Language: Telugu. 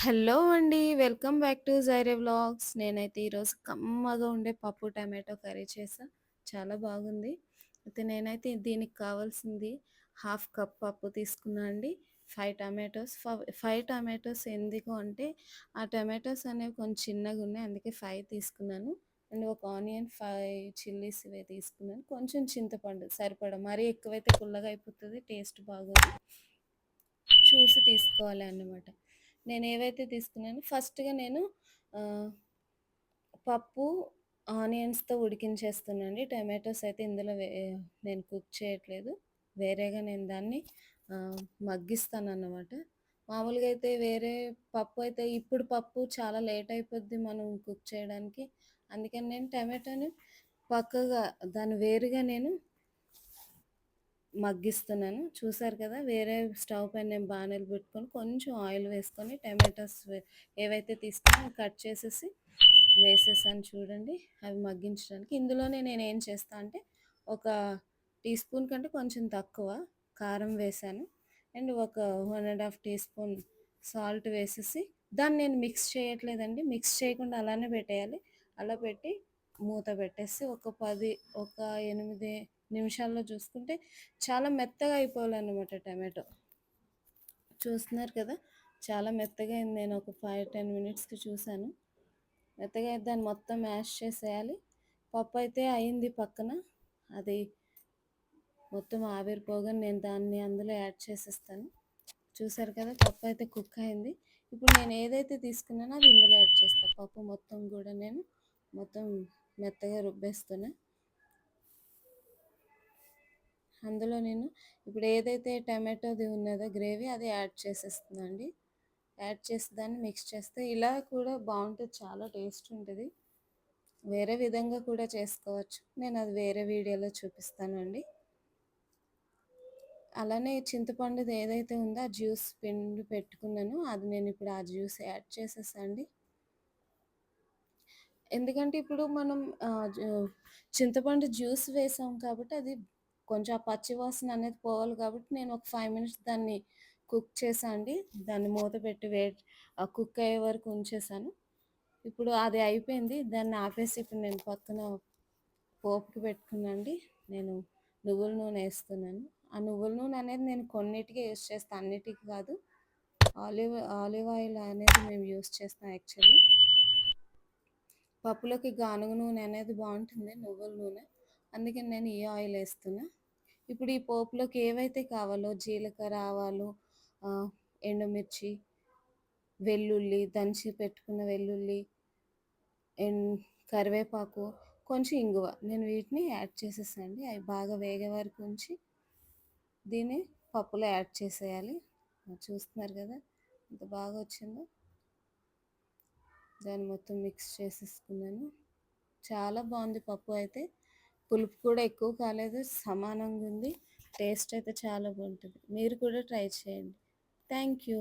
హలో అండి. Welcome back to Jaire vlogs. నేనైతే ఈరోజు కమ్మగా ఉండే పప్పు టమాటో కర్రీ చేసా చాలా బాగుంది. అయితే నేనైతే దీనికి కావాల్సింది హాఫ్ కప్ పప్పు తీసుకున్నా అండి. ఫైవ్ టమాటోస్ ఫైవ్ టమాటోస్ ఎందుకు అంటే ఆ టమాటోస్ అనేవి కొంచెం చిన్నగా ఉన్నాయి అందుకే ఫైవ్ తీసుకున్నాను. అండ్ ఒక ఆనియన్, ఫైవ్ చిల్లీస్ ఇవి తీసుకున్నాను. కొంచెం చింతపండు సరిపడా. మరీ ఎక్కువైతే పుల్లగా అయిపోతుంది టేస్ట్ బాగోదు. చూసి తీసుకోవాలి అన్నమాట. నేను ఏవైతే తీసుకున్నానో ఫస్ట్‌గా నేను పప్పు ఆనియన్స్‌తో ఉడికించేస్తున్నానండి. టమాటోస్ అయితే ఇందులో వే నేను కుక్ చేయట్లేదు. వేరేగా నేను దాన్ని మగ్గిస్తాను అన్నమాట మామూలుగా అయితే వేరే పప్పు అయితే ఇప్పుడు పప్పు చాలా లేట్ అయిపోద్ది మనం కుక్ చేయడానికి. అందుకని నేను టమాటోని పక్కగా దాన్ని వేరుగా నేను మగ్గిస్తున్నాను. చూసారు కదా! వేరే స్టవ్ పైన నేను బాణలు పెట్టుకొని కొంచెం ఆయిల్ వేసుకొని టమాటోస్ ఏవైతే తీసుకున్నా కట్ చేసేసి వేసేసాను చూడండి. అవి మగ్గించడానికి. ఇందులోనే నేనేం చేస్తా అంటే ఒక టీ స్పూన్ కంటే కొంచెం తక్కువ కారం వేశాను. అండ్ ఒక one and half teaspoon salt వేసేసి దాన్ని నేను మిక్స్ చేయట్లేదండి. మిక్స్ చేయకుండా అలానే పెట్టేయాలి. అలా పెట్టి మూత పెట్టేసి ఒక పది ఒక ఎనిమిది నిమిషాల్లో చూసుకుంటే చాలా మెత్తగా అయిపోవాలన్నమాట టమాటో. చూస్తున్నారు కదా! చాలా మెత్తగా అయింది. నేను ఒక 5, 10 మినిట్స్‌కి చూశాను మెత్తగా అయితే దాన్ని మొత్తం మ్యాష్ చేసేయాలి. పప్పు అయితే అయింది పక్కన. అది మొత్తం ఆవిరిపోగానే నేను దాన్ని అందులో యాడ్ చేసేస్తాను. చూసారు కదా! పప్పు అయితే కుక్ అయింది. ఇప్పుడు నేను ఏదైతే తీసుకున్నానో అది ఇందులో యాడ్ చేస్తాను పప్పు మొత్తం కూడా నేను మొత్తం మెత్తగా రుబ్బేస్తున్నా. అందులో నేను ఇప్పుడు ఏదైతే టమాటోది ఉన్నదో గ్రేవీ అది యాడ్ చేసేస్తుందండి యాడ్ చేసి దాన్ని మిక్స్ చేస్తే ఇలా కూడా బాగుంటుంది చాలా టేస్ట్ ఉంటుంది వేరే విధంగా కూడా చేసుకోవచ్చు. నేను అది వేరే వీడియోలో చూపిస్తానండి. అలానే చింతపండుది ఏదైతే ఉందో ఆ జ్యూస్ పిండి పెట్టుకున్నాను అది నేను ఇప్పుడు ఆ జ్యూస్ యాడ్ చేసేసండి ఎందుకంటే ఇప్పుడు మనం చింతపండు జ్యూస్ వేసాం కాబట్టి అది కొంచెం ఆ పచ్చి వాసన అనేది పోవాలి కాబట్టి నేను ఒక ఫైవ్ మినిట్స్ దాన్ని కుక్ చేసా అండి. దాన్ని మూత పెట్టి వే కుక్ అయ్యే వరకు ఉంచేసాను. ఇప్పుడు అది అయిపోయింది. దాన్ని ఆపేసి ఇప్పుడు నేను పక్కన పోపుకి పెట్టుకున్నాండి నేను నువ్వుల నూనె వేస్తున్నాను ఆ నువ్వుల నూనె అనేది నేను కొన్నిటికే యూస్ చేస్తాను అన్నిటికి కాదు. ఆలివ్ ఆలివ్ ఆయిల్ అనేది మేము యూజ్ చేస్తాం యాక్చువల్లీ. పప్పులోకి గానుగ నూనె అనేది బాగుంటుంది నువ్వుల నూనె. అందుకని నేను ఈ ఆయిల్ వేస్తున్నా ఇప్పుడు ఈ పోపులోకి ఏవైతే కావాలో జీలకర్ర, ఆవాలు, ఎండుమిర్చి, వెల్లుల్లి, దంచి పెట్టుకున్న వెల్లుల్లి, అండ్ కరివేపాకు, కొంచెం ఇంగువ. నేను వీటిని యాడ్ చేసేసా అండి. అవి బాగా వేగే వరకు ఉంచి దీన్ని పప్పులో యాడ్ చేసేయాలి. చూస్తున్నారు కదా! ఎంత బాగా వచ్చిందో. దాన్ని మొత్తం మిక్స్ చేసేసుకున్నాను. చాలా బాగుంది పప్పు అయితే. పులుపు కూడా ఎక్కువ కాలేదు. సమానంగా ఉంది. టేస్ట్ అయితే చాలా బాగుంటుంది మీరు కూడా ట్రై చేయండి. Thank you.